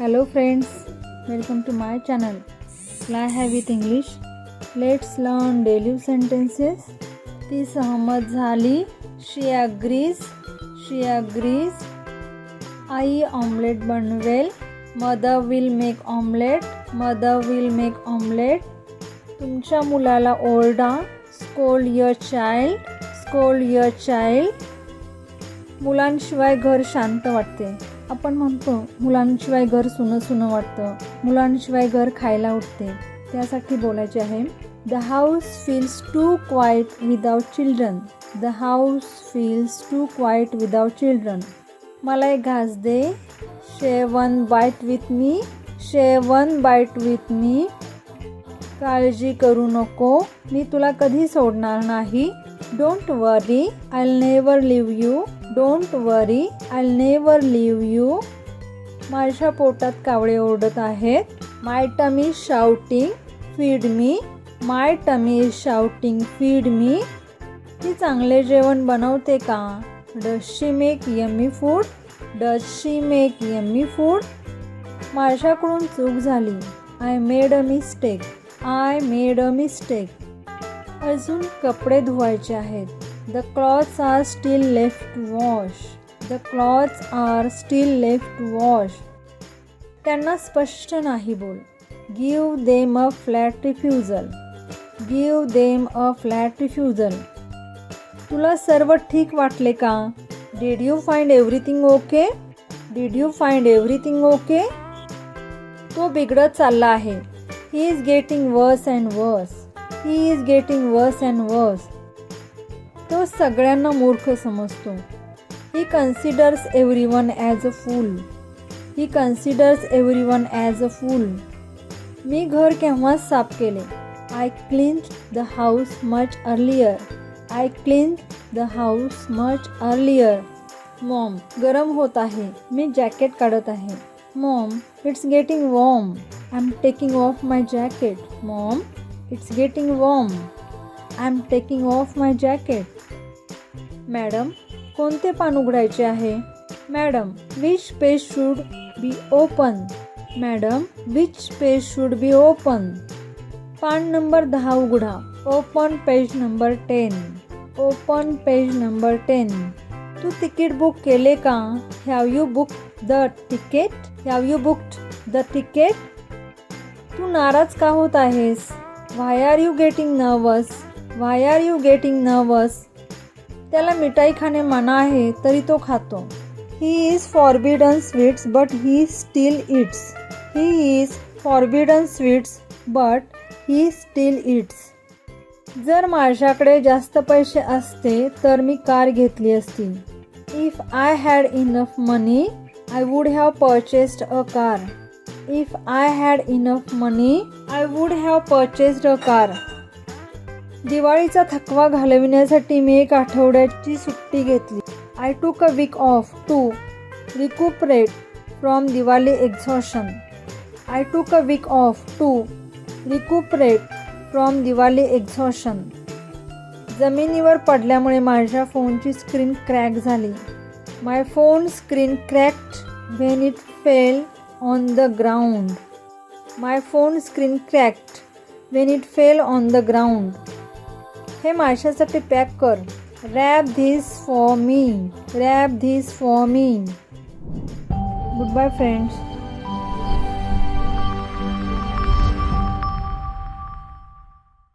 Hello friends welcome to my channel ला have with English let's learn daily sentences ती सहमत झाली she agrees she agrees आई omelette बनवेल mother will make omelette mother will make omelette तुमच्या मुलाला ओरडा scold your child scold your child मुलांशिवाय घर शांत वाटते आपण म्हणतो मुलांशिवाय घर सुनं सुनं वाटतं. मुलांशिवाय घर खायला उठते. त्यासाठी बोलायचे आहे the house feels too quiet without children the house feels too quiet without children मला एक घास दे. शे वन बाईट विथ मी शे वन बाईट विथ मी काळजी करू नको. मी तुला कधी सोडणार नाही. Don't worry I never leave you don't worry I never leave you माझ्या पोटात कावळे ओरडत आहेत. My tummy shouting feed me my tummy shouting feed me ती चांगले जेवण बनवते का? Does she make yummy food does she make yummy food माझ्याकडून चूक झाली. I made a mistake I made a mistake अजून कपडे धुवायचे आहेत. The clothes are still left wash the clothes are still left wash त्यांना स्पष्ट नाही बोल. Give them a flat refusal give them a flat refusal तुला सर्व ठीक वाटले का? Did you find everything okay did you find everything okay तो बिघडत चालला आहे. He is getting worse and worse he is getting worse and worse तो सगळ्यांना मूर्ख समजतो. He considers every one as a fool he considers every one as a fool मी घर केव्हाच साफ केले? I clean the house much earlier I clean the house much earlier mom गरम होत आहे. मी जॅकेट काढत आहे. Mom it's getting warm I am taking off my jacket mom it's getting warm I am taking off my jacket madam कोणते पान उघडायचे आहे? Madam which page should be open madam which page should be open पान number दहा उघडा. Open page number ten open page number ten तू ticket book केले का? Have you book the ticket have you booked the ticket तू नाराज का होत आहेस? Why are you getting nervous why are you getting nervous त्याला मिठाई खाणे मना आहे तरी तो खातो. He is forbidden sweets but he still eats he is forbidden sweets but he still eats जर माझ्याकडे जास्त पैसे असते तर मी कार घेतली असती. If I had enough money I would have purchased a car if I had enough money I would have purchased a car दिवाळीचा थकवा घालविण्यासाठी मी एक आठवड्याची सुट्टी घेतली. I took a week off to recuperate from Diwali exhaustion I took a week off to recuperate from Diwali exhaustion जमिनीवर पडल्यामुळे माझ्या फोनची स्क्रीन क्रॅक झाली. My phone screen cracked when it fell on the ground my phone screen cracked when it fell on the ground हे माशासाठी pack कर. Wrap this for me wrap this for me goodbye friends